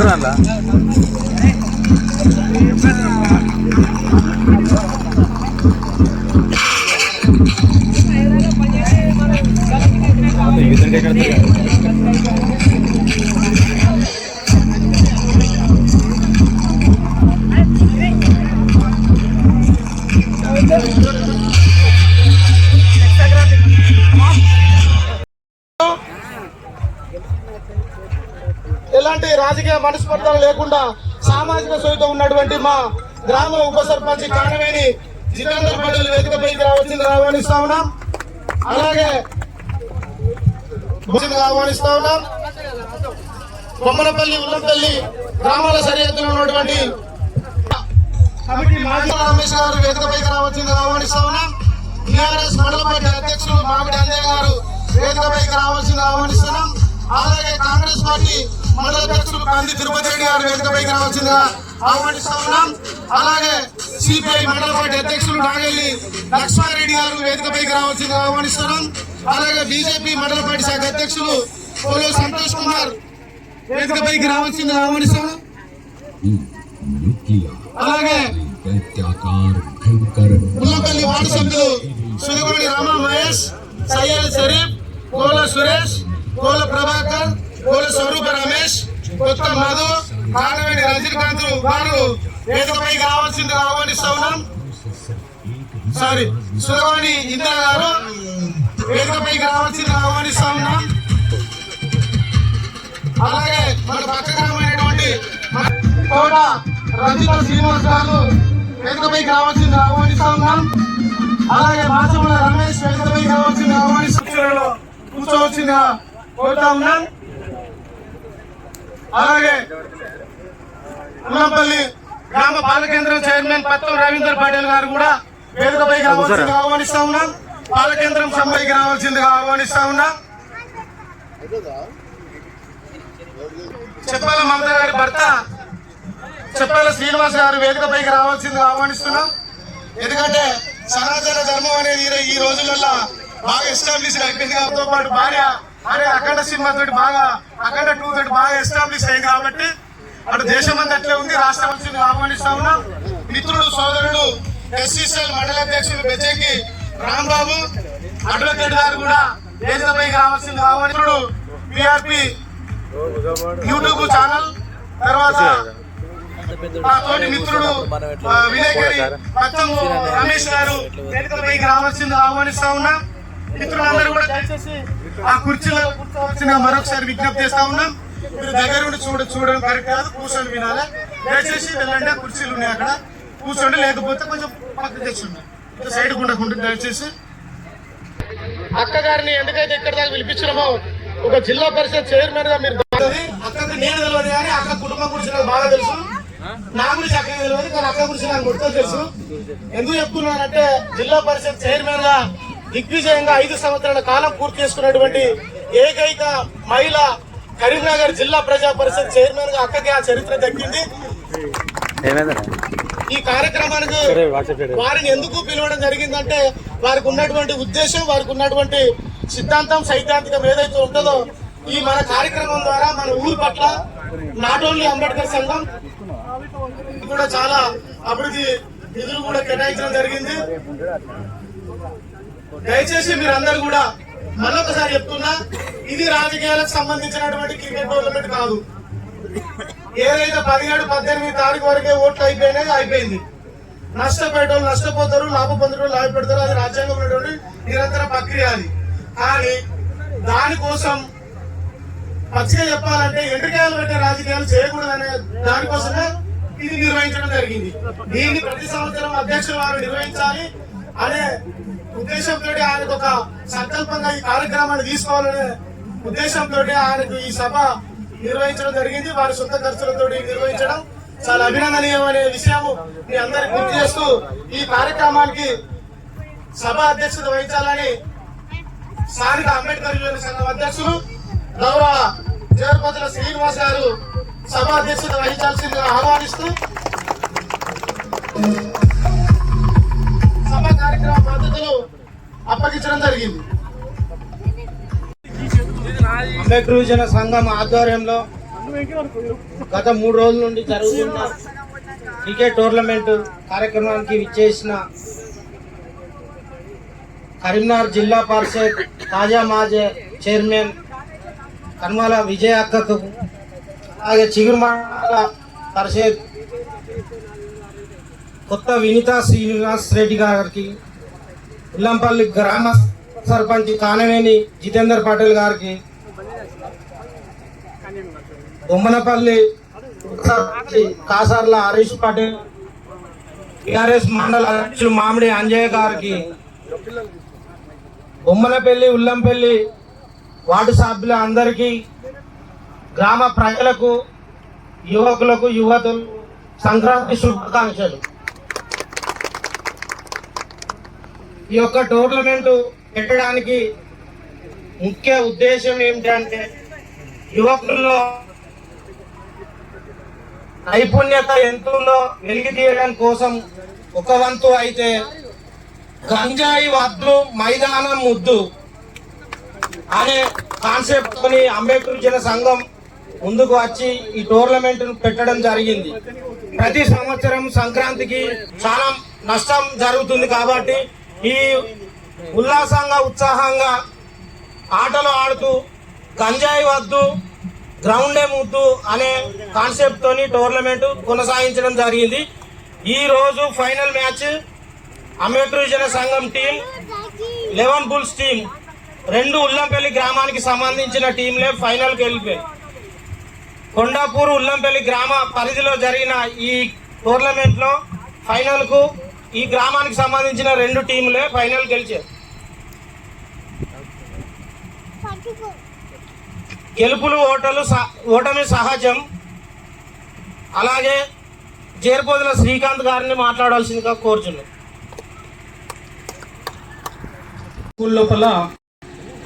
வந்துடும்ல వేదికపైకి ఆహ్వానిస్తా ఉన్నాం అలాగే ఆహ్వానిస్తా ఉన్నాం బొమ్మనపల్లి ఉల్లంపల్లి గ్రామాల సరిహద్దులో ఉన్నటువంటి కమిటీ మాజీ రమేష్ గారు వేదికపైకి రావాల్సింది ఆహ్వానిస్తా ఉన్నాం టీఆర్ఎస్ మండల పార్టీ అధ్యక్షులు మామిడి అంజయ్ గారు వేదికపైకి రావాల్సింది ఆహ్వానిస్తున్నాం అలాగే కాంగ్రెస్ పార్టీ మండల అధ్యక్షులు కాంతి తిరుపతి రెడ్డి గారు వేదికపైకి రావాల్సిందిగా ఆహ్వానిస్తా ఉన్నాం అలాగే సిపిఐ మండల పార్టీ అధ్యక్షులు నాగెల్లి లక్ష్మారెడ్డి గారు వేదికపైకి రావాల్సిందిగా ఆహ్వానిస్తున్నాం. అలాగే బీజేపీ మండల పార్టీ శాఖ అధ్యక్షులు పోలో సంతోష్ కుమార్ వేదికపైకి రావాల్సిందిగా ఆహ్వానిస్తున్నాం. అలాగే ముల్లపల్లి వార్డు సభ్యులు సురగొండి రామ మహేష్ సయ్యల్ షరీఫ్ కోల సురేష్ కోల ప్రభాకర్ కోల స్వరూప రమేష్ కొత్త మధు కానవెల్లి రజనీకాంత్ వారు వేదికపైకి రావాల్సింది ఆహ్వానిస్తా ఉన్నాం. సారీ సులగొండి ఇందిరా గారు వేదికపైకి రావాల్సింది ఆహ్వానిస్తా ఉన్నాం. అలాగే మన పక్క గ్రామైనటువంటి కోట రజిత శ్రీనివాస్ గారు వేదికపైకి రావాల్సింది ఆహ్వానిస్తా ఉన్నాం. అలాగే మాసముల రమేష్ వేదికపైకి రావాల్సింది ఆహ్వానిస్తున్న కూర్చోవలసిందిగా కోరుతా ఉన్నాం. అలాగే ఉల్లంపల్లి గ్రామ పాల కేంద్రం చైర్మన్ పత్తం రవీందర్ పటేల్ గారు కూడా వేదికపైకి రావాల్సిందిగా ఆహ్వానిస్తా ఉన్నాం. పాల కేంద్రం సభ్యులకి రావాల్సిందిగా ఆహ్వానిస్తా ఉన్నాం. చెప్పాల మమత గారి భర్త చెప్పాల శ్రీనివాస్ గారు వేదికపైకి రావాల్సిందిగా ఆహ్వానిస్తున్నాం. ఎందుకంటే సనాతన ధర్మం అనేది ఈ రోజులలో బాగా ఎస్టాబ్లిష్ అయిపోయింది కాబట్టితో పాటు భార్య అరే అఖండ సినిమా తోటి బాగా అఖండ టూ తోటి బాగా ఎస్టాబ్లిష్ అయింది కాబట్టి అటు దేశం అంతా అట్లే ఉంది. రాష్ట్రం వచ్చింది ఆహ్వానిస్తా ఉన్నాం. మిత్రుడు సోదరుడు ఎస్సీసీఎల్ మండల అధ్యక్షుడు బెజ్జంకి రాంబాబు అడ్వకేట్ గారు కూడా వేదికపైకి రావాల్సింది ఆహ్వానితుడు పిఆర్పి యూట్యూబ్ ఛానల్ తర్వాత మా తోటి మిత్రుడు ఆ, విలేకరి పచ్చం రమేష్ గారు వేదికపైకి రావాల్సింది ఆహ్వానిస్తా ఉన్నా. మిత్రులందరూ కూడా దయచేసి ఆ కుర్చీలో కూర్చోవలసిన మరొకసారి విజ్ఞప్తి చేస్తా ఉన్నాం. మీరు దగ్గర ఉండి చూడ చూడడం కరెక్ట్ కాదు కూర్చొని వినాలి. దయచేసి వెళ్ళండి కుర్చీలు ఉన్నాయి అక్కడ. కూర్చోండి లేకపోతే కొంచెం పక్కకు తెచ్చుండి. సైడ్ ఉండకుండా దయచేసి. అక్క గారిని ఎందుకైతే ఇక్కడ దాకా పిలిపించినామో ఒక జిల్లా పరిషత్ చైర్మన్గా మీరు. అక్కకి నేను తెలియదు కానీ అక్క కుటుంబం గురించి నాకు బాగా తెలుసు. నా గురించి అక్క తెలియదు కానీ అక్క గురించి నాకు మొత్తం తెలుసు. ఎందుకు చెప్తున్నానంటే జిల్లా పరిషత్ చైర్మన్గా దిగ్విజయంగా ఐదు సంవత్సరాల కాలం పూర్తి చేసుకున్నటువంటి ఏకైక మహిళ కరీంనగర్ జిల్లా ప్రజా పరిషత్ చైర్మన్గా అక్కకి ఆ చరిత్ర దక్కింది. ఈ కార్యక్రమానికి వారిని ఎందుకు పిలవడం జరిగిందంటే వారికి ఉన్నటువంటి ఉద్దేశం వారికి ఉన్నటువంటి సిద్ధాంతం సైద్ధాంతికం ఏదైతే ఉంటుందో ఈ మన కార్యక్రమం ద్వారా మన ఊరి పట్ల నాట్ ఓన్లీ అంబేద్కర్ సంఘం కూడా చాలా అభివృద్ధి నిధులు కూడా కేటాయించడం జరిగింది. దయచేసి మీరందరూ కూడా మరొకసారి చెప్తున్నా ఇది రాజకీయాలకు సంబంధించినటువంటి క్రికెట్ టోర్నమెంట్ కాదు. ఏదైతే పదిహేడు పద్దెనిమిది తారీఖు వరకే ఓట్లు అయిపోయినాయి అయిపోయింది. నష్టపోయేటోళ్ళు నష్టపోతారు లాభ పొందడం లాభ పెడతారు అది రాజ్యాంగం ఉన్నటువంటి నిరంతర ప్రక్రియ అది. కానీ దానికోసం పచ్చిగా చెప్పాలంటే ఎండ్రికాయలు పెట్టే రాజకీయాలు చేయకూడదనే దానికోసమే ఇది నిర్వహించడం జరిగింది. దీన్ని ప్రతి సంవత్సరం అధ్యక్షులు వారు నిర్వహించాలి అనే ఉద్దేశంతో ఆయనకు ఒక సంకల్పంగా ఈ కార్యక్రమాన్ని తీసుకోవాలనే ఉద్దేశంతో ఆయనకు ఈ సభ నిర్వహించడం జరిగింది. వారి సొంత ఖర్చులతో నిర్వహించడం చాలా అభినందనీయం అనే విషయం మీ అందరికి గుర్తు చేస్తూ ఈ కార్యక్రమానికి సభ అధ్యక్షత వహించాలని స్థానిక అంబేద్కర్ యువజన సంఘం అధ్యక్షులు గౌరవ జగపతుల శ్రీనివాస్ గారు సభ అధ్యక్షత వహించాల్సిందిగా ఆహ్వానిస్తూ సభ కార్యక్రమ పద్ధతులు అప్పగించడం జరిగింది. అంబేద్కర్ సంఘం ఆధ్వర్యంలో గత మూడు రోజుల నుండి జరుగుతున్న క్రికెట్ టోర్నమెంట్ కార్యక్రమానికి విచ్చేసిన కరీంనగర్ జిల్లా పరిషత్ తాజా మాజీ చైర్మన్ కన్మాల విజయ అక్కకు అలాగే చిగురుమాల పరిషత్ కొత్త వినీత శ్రీనివాస్ రెడ్డి గారికి ఉల్లంపల్లి గ్రామ సర్పంచ్ కానవేని జితేందర్ పటేల్ గారికి బొమ్మనపల్లి సర్పంచ్ కాసర్ల హరీష్ పటేల్ టిఆర్ఎస్ మండల అధ్యక్షులు మామిడి అంజయ్య గారికి బొమ్మనపల్లి ఉల్లంపల్లి వార్డు సభ్యుల అందరికీ గ్రామ ప్రజలకు యువకులకు యువతులు సంక్రాంతి శుభాకాంక్షలు. ఈ యొక్క టోర్నమెంట్ పెట్టడానికి ముఖ్య ఉద్దేశం ఏమిటంటే యువకుల్లో నైపుణ్యత ఎంతుందో వెలికి తీయడం కోసం ఒక వంతు అయితే గంజాయి వద్దు మైదానం ముద్దు అనే కాన్సెప్ట్ తోని అంబేద్కర్ జన సంఘం ముందుకు వచ్చి ఈ టోర్నమెంట్ పెట్టడం జరిగింది. ప్రతి సంవత్సరం సంక్రాంతికి చాలా నష్టం జరుగుతుంది కాబట్టి ఈ ఉల్లాసంగా ఉత్సాహంగా ఆటలు ఆడుతూ గంజాయి వద్దు గ్రౌండే ముద్దు అనే కాన్సెప్ట్తోని టోర్నమెంట్ కొనసాగించడం జరిగింది. ఈ రోజు ఫైనల్ మ్యాచ్ అంబేద్కర్ సంఘం టీం లెవెన్ బుల్స్ టీం రెండు ఉల్లంపల్లి గ్రామానికి సంబంధించిన టీంలే ఫైనల్కి వెళ్ళిపోయాయి. కొండాపూర్ ఉల్లంపల్లి గ్రామ పరిధిలో జరిగిన ఈ టోర్నమెంట్లో ఫైనల్కు ఈ గ్రామానికి సంబంధించిన రెండు టీములే ఫైనల్ గెలిచారు గెలుపులు ఓటలు ఓటమి సహజం. అలాగే జేర్పోదుల శ్రీకాంత్ గారిని మాట్లాడాల్సిందిగా కోరుచున్నాం. స్కూల్ లోపల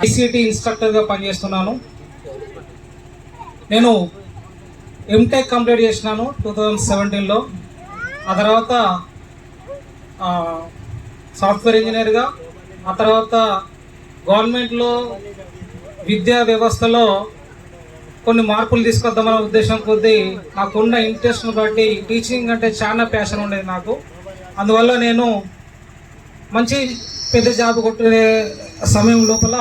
ఐసీటీ ఇన్స్ట్రక్టర్గా పనిచేస్తున్నాను. నేను ఎంటెక్ కంప్లీట్ చేసినాను టూ థౌజండ్ సెవెంటీన్లో. ఆ తర్వాత సాఫ్ట్వేర్ ఇంజనీర్గా ఆ తర్వాత గవర్నమెంట్లో విద్యా వ్యవస్థలో కొన్ని మార్పులు తీసుకొద్దామనే ఉద్దేశం కొద్దీ నాకున్న ఇంట్రెస్ట్ని బట్టి టీచింగ్ అంటే చాలా ప్యాషన్ ఉండేది నాకు. అందువల్ల నేను మంచి పెద్ద జాబ్ కొట్టే సమయం లోపల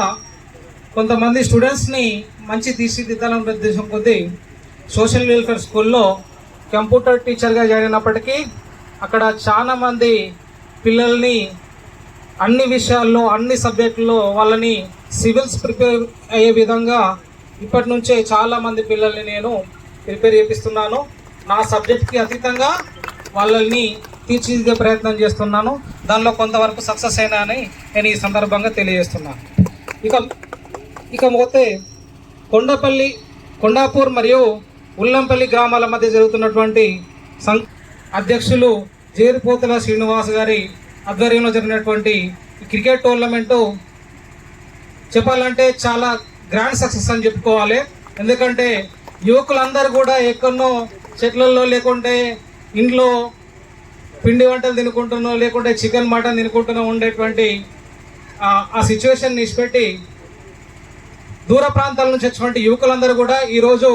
కొంతమంది స్టూడెంట్స్ని మంచి తీర్చిదిద్దాలనే ఉద్దేశం కొద్దీ సోషల్ వెల్ఫేర్ స్కూల్లో కంప్యూటర్ టీచర్గా జరిగినప్పటికీ అక్కడ చాలామంది పిల్లల్ని అన్ని విషయాల్లో అన్ని సబ్జెక్టుల్లో వాళ్ళని సివిల్స్ ప్రిపేర్ అయ్యే విధంగా ఇప్పటి నుంచే చాలామంది పిల్లల్ని నేను ప్రిపేర్ చేపిస్తున్నాను. నా సబ్జెక్ట్కి అతీతంగా వాళ్ళని తీర్చిదిద్దే ప్రయత్నం చేస్తున్నాను. దానిలో కొంతవరకు సక్సెస్ అయినా అని నేను ఈ సందర్భంగా తెలియజేస్తున్నాను. ఇక ఇక పోతే కొండపల్లి కొండాపూర్ మరియు ఉల్లంపల్లి గ్రామాల మధ్య జరుగుతున్నటువంటి సం అధ్యక్షులు జేరుపోతుల శ్రీనివాస్ గారి ఆధ్వర్యంలో జరిగినటువంటి క్రికెట్ టోర్నమెంటు చెప్పాలంటే చాలా గ్రాండ్ సక్సెస్ అని చెప్పుకోవాలి. ఎందుకంటే యువకులందరూ కూడా ఎక్కడో చెట్లలో లేకుంటే ఇంట్లో పిండి వంటలు తినుకుంటున్నో లేకుంటే చికెన్ మటన్ తినుకుంటున్నో ఉండేటువంటి ఆ- ఆ సిచ్యువేషన్ నిష్పెట్టి దూర ప్రాంతాల నుంచి వచ్చినటువంటి యువకులందరూ కూడా ఈరోజు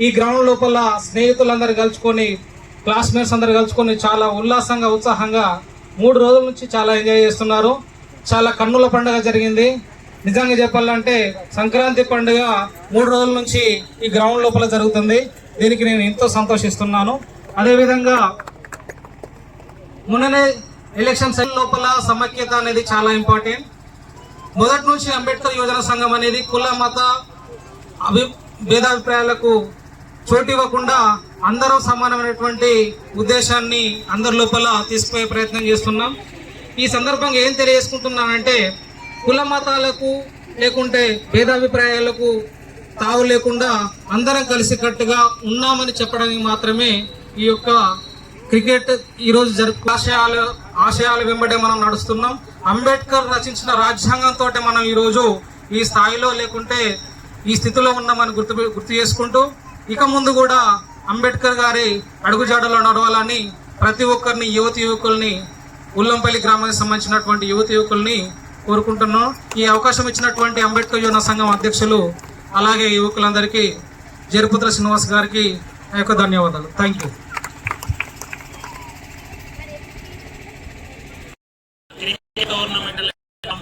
ఈ గ్రౌండ్ లోపల స్నేహితులందరూ కలుసుకొని క్లాస్మేట్స్ అందరు కలుసుకొని చాలా ఉల్లాసంగా ఉత్సాహంగా మూడు రోజుల నుంచి చాలా ఎంజాయ్ చేస్తున్నారు. చాలా కన్నుల పండుగ జరిగింది. నిజంగా చెప్పాలంటే సంక్రాంతి పండుగ మూడు రోజుల నుంచి ఈ గ్రౌండ్ లోపల జరుగుతుంది. దీనికి నేను ఎంతో సంతోషిస్తున్నాను. అదేవిధంగా మొన్ననే ఎలక్షన్ సెల్ లోపల సమైక్యత అనేది చాలా ఇంపార్టెంట్. మొదటి నుంచి అంబేద్కర్ యువజన సంఘం అనేది కుల మత అభి భేదాభిప్రాయాలకు చోటు ఇవ్వకుండా అందరూ సమానమైనటువంటి ఉద్దేశాన్ని అందరి లోపల తీసుకుపోయే ప్రయత్నం చేస్తున్నాం. ఈ సందర్భంగా ఏం తెలియజేసుకుంటున్నానంటే కుల మతాలకు లేకుంటే భేదాభిప్రాయాలకు తావు లేకుండా అందరం కలిసికట్టుగా ఉన్నామని చెప్పడానికి మాత్రమే ఈ యొక్క క్రికెట్ ఈరోజు జరుపు ఆశయాలు ఆశయాల వెంబడే మనం నడుస్తున్నాం. అంబేద్కర్ రచించిన రాజ్యాంగంతో మనం ఈరోజు ఈ స్థాయిలో లేకుంటే ఈ స్థితిలో ఉన్నామని గుర్తు గుర్తు చేసుకుంటూ ఇక ముందు కూడా అంబేద్కర్ గారి అడుగుజాడలో నడవాలని ప్రతి ఒక్కరిని యువతి యువకుల్ని ఉల్లంపల్లి గ్రామానికి సంబంధించినటువంటి యువతి యువకుల్ని కోరుకుంటున్నాం. ఈ అవకాశం ఇచ్చినటువంటి అంబేద్కర్ యువన సంఘం అధ్యక్షులు అలాగే యువకులందరికీ జరుపుత్ర శ్రీనివాస్ గారికి నా యొక్క ధన్యవాదాలు. థ్యాంక్ యూ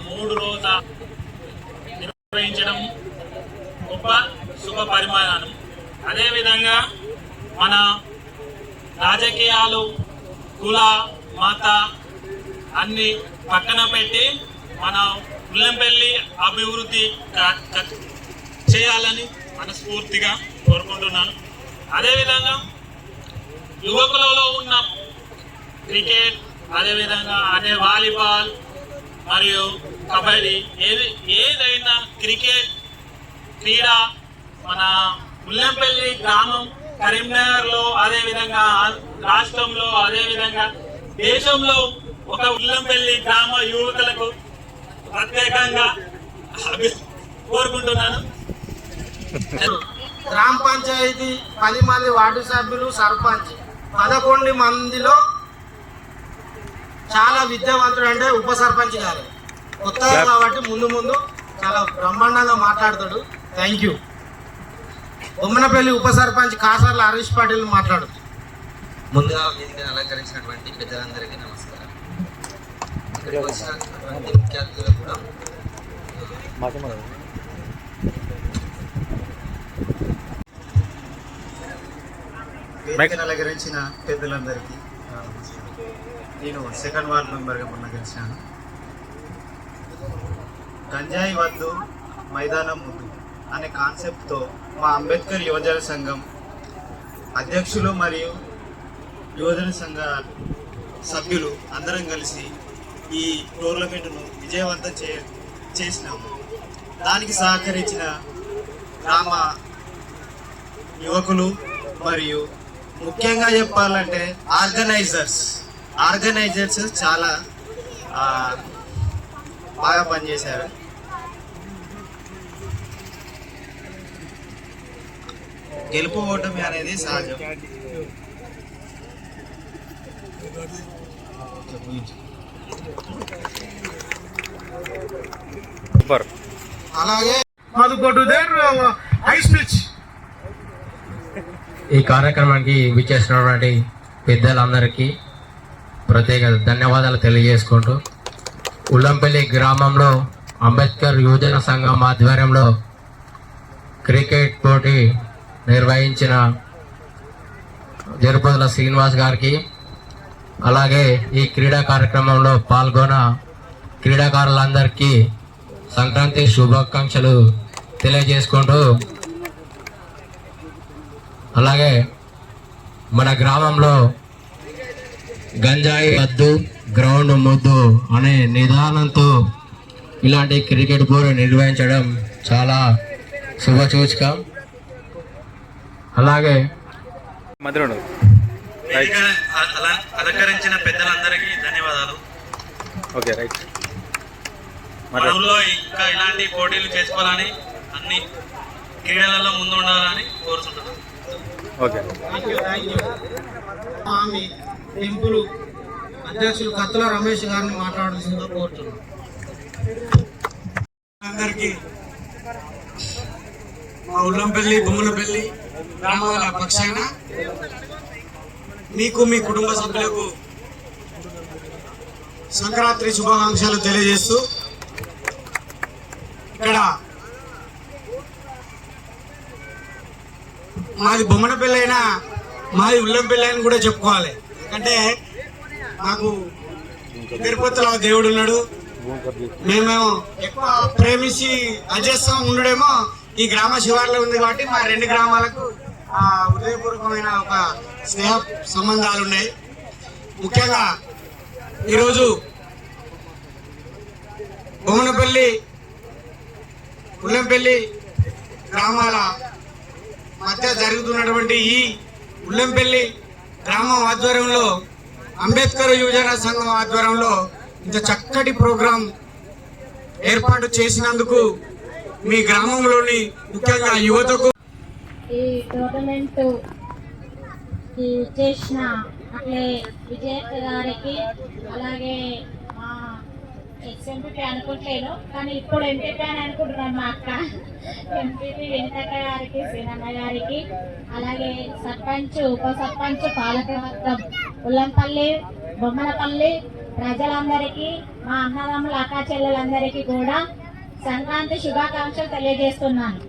మూడు రోజుల నిర్వహించడం గొప్ప శుభ పరిమాణం. అదేవిధంగా మన రాజకీయాలు కుల మత అన్ని పక్కన పెట్టి మన ఉల్లంపల్లి అభివృద్ధి చేయాలని మనస్ఫూర్తిగా కోరుకుంటున్నాను. అదేవిధంగా యువకులలో ఉన్న క్రికెట్ అదేవిధంగా అదే వాలీబాల్ మరియు కబడ్డీ ఏది ఏదైనా క్రికెట్ క్రీడ మన ఉల్లంపల్లి గ్రామం కరీంనగర్లో అదేవిధంగా రాష్ట్రంలో అదేవిధంగా దేశంలో ఒక ఉల్లంపల్లి గ్రామ యువకులకు ప్రత్యేకంగా కోరుకుంటున్నాను. గ్రామ పంచాయతీ పది మంది వార్డు సభ్యులు సర్పంచ్ పదకొండు మందిలో చాలా విద్యావంతుడు అంటే ఉప సర్పంచ్ గారు. కొత్తగా కాబట్టి ముందు ముందు చాలా బ్రహ్మాండంగా మాట్లాడతాడు. థ్యాంక్ యూ బొమ్మనపల్లి ఉప సర్పంచ్ కాసర్ల హరీష్ పాటిల్ మాట్లాడు. ముందుగా వేదికను అలంకరించినటువంటి పెద్దలందరికీ నమస్కారం. ఇక్కడికి వచ్చినటువంటి ముఖ్య అతిథులకు కూడా వేదికను అలంకరించిన పెద్దలందరికీ నేను సెకండ్ వార్డ్ మెంబర్గా మొన్న గెలిచాను గంజాయి వద్దు మైదానం ముద్దు అనే కాన్సెప్ట్తో మా అంబేద్కర్ యువజన సంఘం అధ్యక్షులు మరియు యువజన సంఘ సభ్యులు అందరం కలిసి ఈ టోర్నమెంట్ను విజయవంతం చే చేసినాము. దానికి సహకరించిన గ్రామ యువకులు మరియు ముఖ్యంగా చెప్పాలంటే ఆర్గనైజర్స్ ఆర్గనైజర్స్ చాలా బాగా పనిచేశారు. గెలుపు ఓటమి అనేది సహజం. అలాగే ఈ కార్యక్రమానికి విచ్చేసినటువంటి పెద్దలందరికీ ప్రత్యేక ధన్యవాదాలు తెలియజేసుకుంటూ ఉల్లంపల్లి గ్రామంలో అంబేద్కర్ యువజన సంఘం ఆధ్వర్యంలో క్రికెట్ పోటీ నిర్వహించిన జరుపతుల శ్రీనివాస్ గారికి అలాగే ఈ క్రీడా కార్యక్రమంలో పాల్గొన్న క్రీడాకారులందరికీ సంక్రాంతి శుభాకాంక్షలు తెలియజేసుకుంటూ అలాగే మన గ్రామంలో గంజాయి వద్దు గ్రౌండ్ ముద్దు అనే నిదానంతో ఇలాంటి క్రికెట్ పోరు నిర్వహించడం చాలా శుభసూచకం అలాగే అలంకరించిన పెద్దలందరికీ ధన్యవాదాలు. Okay right. ఊళ్ళో ఇంకా ఇలాంటి పోటీలు చేసుకోవాలని అన్ని క్రీడలలో ముందు ఉండాలని కోరుతుంటున్నాను ఓకే. స్వామి టెంపుల్ అధ్యక్షులు కత్తుల రమేష్ గారిని మాట్లాడాల్సిందిగా కోరుతున్నాను అందరికీ మా ఉల్లంపల్లి బొమ్మలపల్లి గ్రామాల పక్షాన మీకు మీ కుటుంబ సభ్యులకు సంక్రాంతి శుభాకాంక్షలు తెలియజేస్తూ ఇక్కడ మాది బొమ్మన అయినా మాది ఉల్లంపల్లి అని కూడా చెప్పుకోవాలి. ఎందుకంటే మాకు తిరుపతిలో దేవుడు ఉన్నాడు మేమేమో ఎక్కువ ప్రేమించి అజేస్తాం ఉండడేమో ఈ గ్రామ శివార్లో ఉంది కాబట్టి మా రెండు గ్రామాలకు హృదయపూర్వకమైన ఒక స్నేహ సంబంధాలు ఉన్నాయి. ముఖ్యంగా ఈరోజు బొమ్మనపల్లి ఉల్లంపల్లి గ్రామాల మధ్య జరుగుతున్నటువంటి ఈ ఉల్లంపల్లి గ్రామం ఆధ్వర్యంలో అంబేద్కర్ యువజన సంఘం ఆధ్వర్యంలో ఇంత చక్కటి ప్రోగ్రాం ఏర్పాటు చేసినందుకు మీ గ్రామంలోని ముఖ్యంగా యువతకు ఈ టోర్నమెంట్ చేసిన అట్లే విజేత గారికి అలాగే మా ఎస్ఎంపీ ఎక్స్ అనుకోవట్లేదు కానీ ఇప్పుడు ఎంపీపీ అని అనుకుంటున్నాను మా అక్క. ఎంపీపీ వెంకట గారికి శ్రీనన్న గారికి అలాగే సర్పంచ్ ఉప సర్పంచ్ పాలకవర్గం ఉల్లంపల్లి బొమ్మలపల్లి ప్రజలందరికీ మా అన్నదమ్ముల అక్క చెల్లెలందరికీ కూడా సంక్రాంతి శుభాకాంక్షలు తెలియజేస్తున్నాను.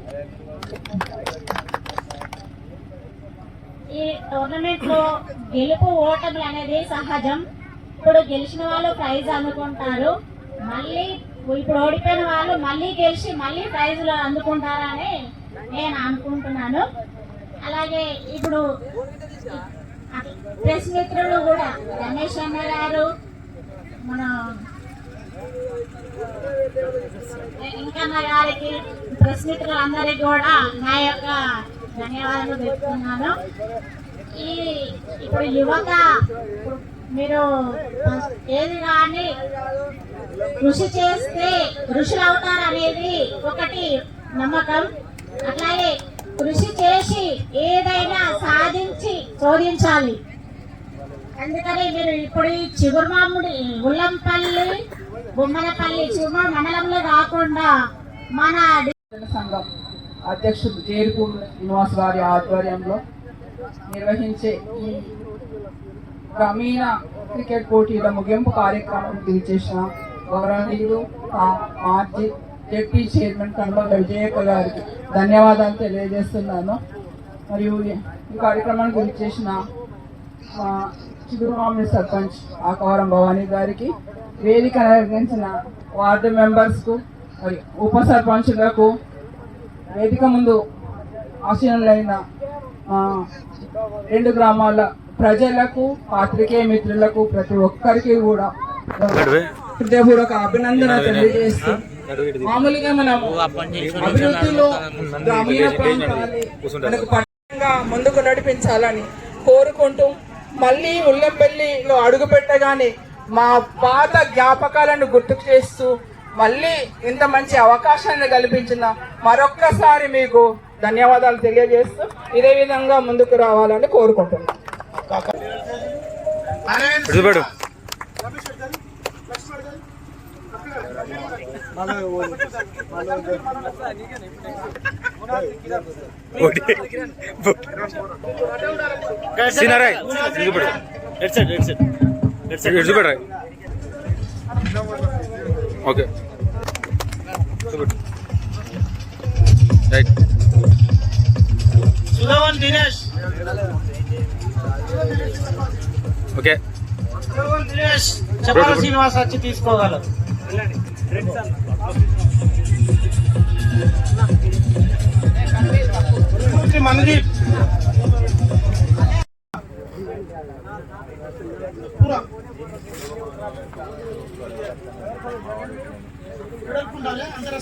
ఈ టోర్నమెంట్లో గెలుపు ఓటములు అనేది సహజం. ఇప్పుడు గెలిచిన వాళ్ళు ప్రైజ్ అందుకుంటారు. మళ్ళీ ఇప్పుడు ఓడిపోయిన వాళ్ళు మళ్ళీ గెలిచి మళ్ళీ ప్రైజ్లు అందుకుంటారని నేను అనుకుంటున్నాను. అలాగే ఇప్పుడు ప్రెస్ మిత్రులు కూడా రమేష్ అన్న గారు మన ఇంకన్న గారికి ప్రెస్ మిత్రులందరికీ కూడా నా యొక్క ధన్యవాదాలు చెప్తున్నాను ఈ ఇప్పుడు యువత మీరు ఏది కానీ కృషి చేస్తే ఋషులు అవుతారు అనేది ఒకటి నమ్మకం. అట్లాగే కృషి చేసి ఏదైనా సాధించి చోదించాలి అందుకని మీరు ఇప్పుడు ఈ చిగురుమాముడి ఉల్లంపల్లి బొమ్మనపల్లి చిగురు మండలంలో కాకుండా మన సంఘం అధ్యక్షుడు జేరుపూర్ శ్రీనివాస్ గారి ఆధ్వర్యంలో నిర్వహించే ఈ గ్రామీణ క్రికెట్ పోటీల ముగింపు కార్యక్రమం చేసిన గౌరవనీయులు మాజీ డిప్యూటీ చైర్మన్ కనుమల విజయక గారికి ధన్యవాదాలు తెలియజేస్తున్నాను. మరియు ఈ కార్యక్రమానికి చేసిన చిగురుమామిడి సర్పంచ్ ఆకవరం భవానీ గారికి వేదిక నిర్వహించిన వార్డు మెంబర్స్కు మరి ఉప సర్పంచులకు వేదిక ముందు ఆశీనులైన రెండు గ్రామాల ప్రజలకు పాత్రికేయ మిత్రులకు ప్రతి ఒక్కరికి కూడా హృదయపూర్వక అభినందన తెలియజేస్తూ మామూలుగా మనం అభివృద్ధిలో గ్రామీణ ప్రాంతాన్ని మనకు పట్టణంగా ముందుకు నడిపించాలని కోరుకుంటూ మళ్ళీ ఉల్లంపల్లిలో అడుగు పెట్టగానే మా పాత జ్ఞాపకాలను గుర్తుకు చేస్తూ మళ్ళీ ఇంత మంచి అవకాశాన్ని కల్పించిన మరొక్కసారి మీకు ధన్యవాదాలు తెలియజేస్తూ ఇదే విధంగా ముందుకు రావాలని కోరుకుంటున్నాను. విడిచిపెడు okay. Right Sudhavan Dinesh okay Sudhavan Dinesh చెప్పాలి శ్రీనివాస్ వచ్చి తీసుకోగలరు. మనదీప్ వెడల్పు ఉండాలి అందరు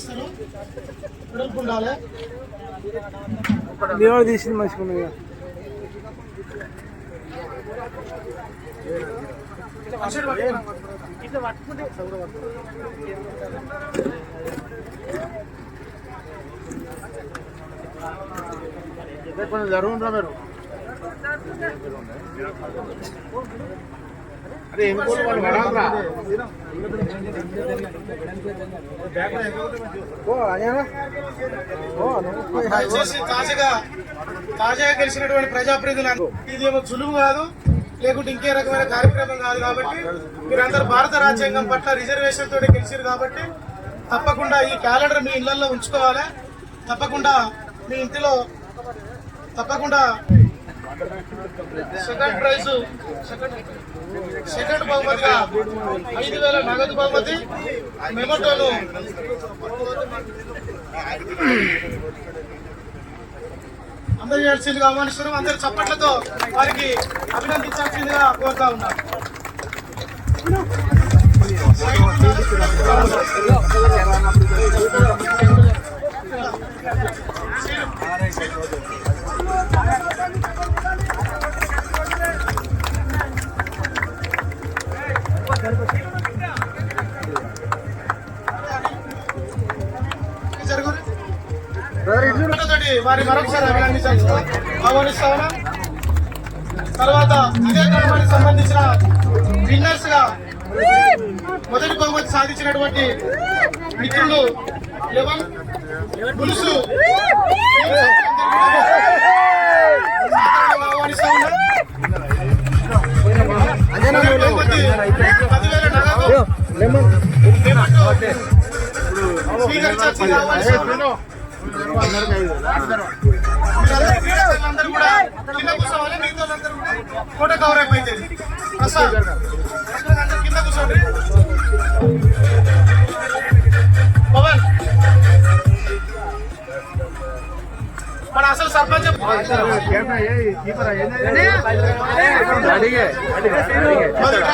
కొంచెం జరుగుంటారా మీరు అరే ఎన్నికోళ్ళు వాళ్ళు వడాలరా తాజాగా తాజాగా గెలిచినటువంటి ప్రజాప్రతినిధులు ఇది ఏమో సులువు కాదు. లేకుంటే ఇంకే రకమైన కార్యక్రమం కాదు కాబట్టి మీరందరూ భారత రాజ్యాంగం పట్ల రిజర్వేషన్ తోటి గెలిచారు కాబట్టి తప్పకుండా ఈ క్యాలెండర్ మీ ఇళ్ళలో ఉంచుకోవాలి. తప్పకుండా మీ ఇంటిలో తప్పకుండా సెకండ్ ప్రైజ్ సెకండ్ సెకండ్ బహుమతిగా ఐదు వేల నగదు బహుమతి మెమోటోను అందరూ చేయాల్సిందిగా ఆహ్వానిస్తున్నాం అందరి చప్పట్లతో వారికి అభినందించాల్సిందిగా కోరుతా ఉన్నాం జరుగురు వారి మరొకసారి అభినందించాల్సిన ఆహ్వానిస్తా ఉన్నాం తర్వాత ఇదే గ్రామానికి సంబంధించిన విన్నర్స్గా మొదటి బహుమతి సాధించినటువంటి మిత్రులు లెవెన్ పులుసు ఆహ్వానిస్తా ఉన్నాం. పదివేల నగదు. పేమెంట్ స్వీకరించాల్సిందిగా ఆహ్వానిస్తా ఉన్నాం. కింద కూర్చోవాలి మిగతా ఫోటో కవర్ అయిపోయింది ప్రసాద్ అందరూ కింద కూర్చోండి. పవన్ మన అసలు సర్పంచ్ మొదటి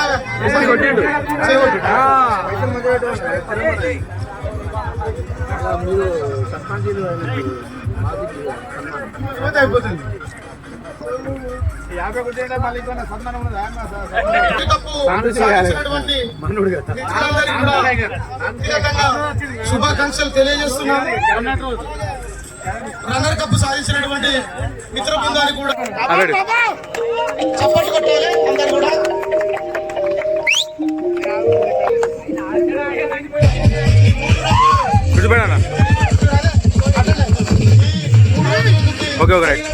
కప్పు సాధించినటువంటి మిత్రులందరికీ కూడా వ్యక్తిగతంగా శుభాకాంక్షలు తెలియజేస్తున్నాను. రన్నర్ కప్ సాధించినటువంటి మిత్ర బృందానికి కూడా చప్పట్లు కొట్టాలి. అందరు కూడా ఓకే ఓకే రైట్.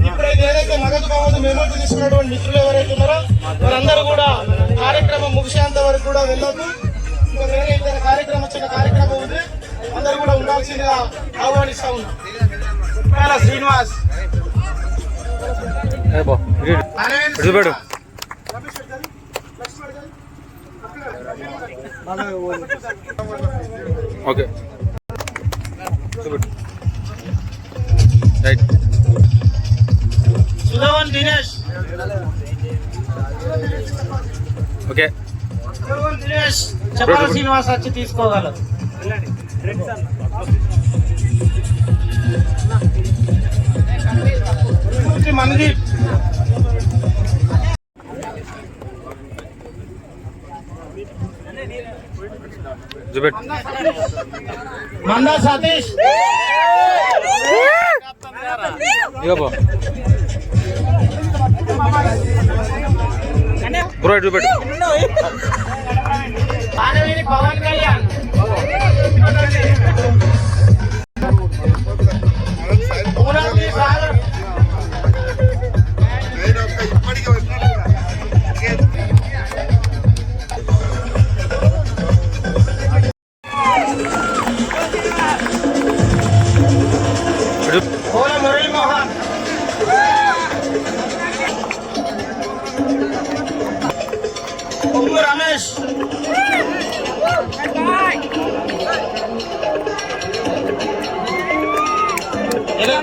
ఇప్పుడైతే ఏదైతే నగదు బహుమతి మెమోరీ తీసుకున్నటువంటి మిత్రులు ఎవరైతే ఉన్నారో వారందరూ కూడా కార్యక్రమం ముగిసేంత వరకు కూడా వెళ్ళొద్దు ఇంకా వేరే ఇతర కార్యక్రమం చిన్న కార్యక్రమం ఉంది అందరూ కూడా ఉండాల్సిందిగా ఆహ్వానిస్తా ఉన్నాం మేళ శ్రీనివాస్ ఏ బా Aravind okay. Right. Sudhavan Dinesh. Okay. Sudhavan Dinesh చెప్పాల శ్రీనివాస్ వచ్చి తీసుకోగలరు. పూర్తి కూర్చోబెట్టు మందా సతీష్. ఇగో బ్రో ఆనవేని పవన్ కళ్యాణ్.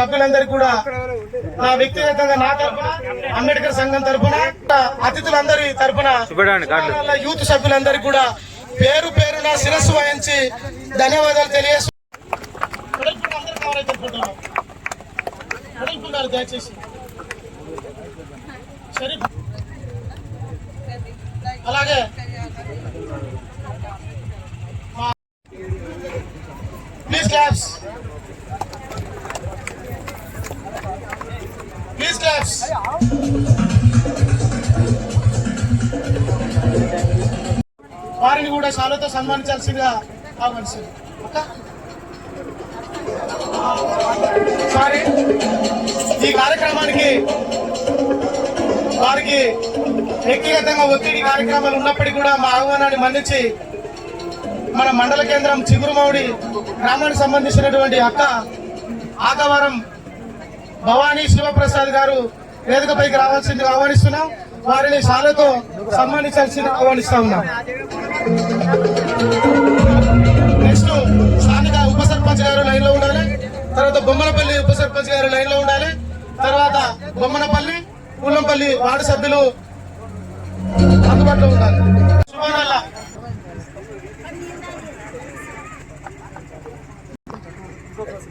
సభ్యులందరికీ కూడా నా వ్యక్తిగతంగా నా తరపున అంబేద్కర్ సంఘం తరపున అతిథులందరి అల్లా యూత్ సభ్యులందరికీ కూడా పేరు పేరున శిరస్సు వహించి ధన్యవాదాలు తెలియజేస్తూ అందరూ కవర్ అయితే ఫోటోలో. వదులుకున్నారు దయచేసి షరీఫ్ అలాగే ప్లీజ్ క్లాప్స్ ప్లీజ్ క్లాప్స్ వారిని కూడా శాలతో సన్మానించాల్సిందిగా ఆహ్వానిస్తుంది సారీ. ఈ కార్యక్రమానికి వారికి వ్యక్తిగతంగా ఒత్తిడి కార్యక్రమాలు ఉన్నప్పటికీ కూడా మా ఆహ్వానాన్ని మన్నించి మన మండల కేంద్రం చిగురుమౌడి గ్రామానికి సంబంధించినటువంటి అక్క ఆకవరం భవానీ శివప్రసాద్ గారు వేదికపైకి రావాల్సింది ఆహ్వానిస్తున్నాం. వారిని శాలతో సన్మానించాల్సింది ఆహ్వానిస్తా ఉన్నాం. నెక్స్ట్ స్థానిక ఉప సర్పంచ్ గారు లైన్లో ఉండాలి. తర్వాత బొమ్మనపల్లి ఉప సర్పంచ్ గారు లైన్లో ఉండాలి. తర్వాత బొమ్మనపల్లి పూలంపల్లి వార్డు సభ్యులు అందుబాటులో ఉండాలి.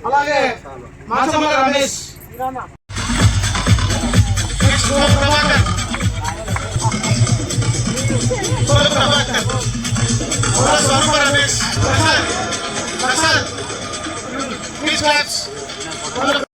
అలాగే Masamma Ramesh Prasad, Prasad, please, lads.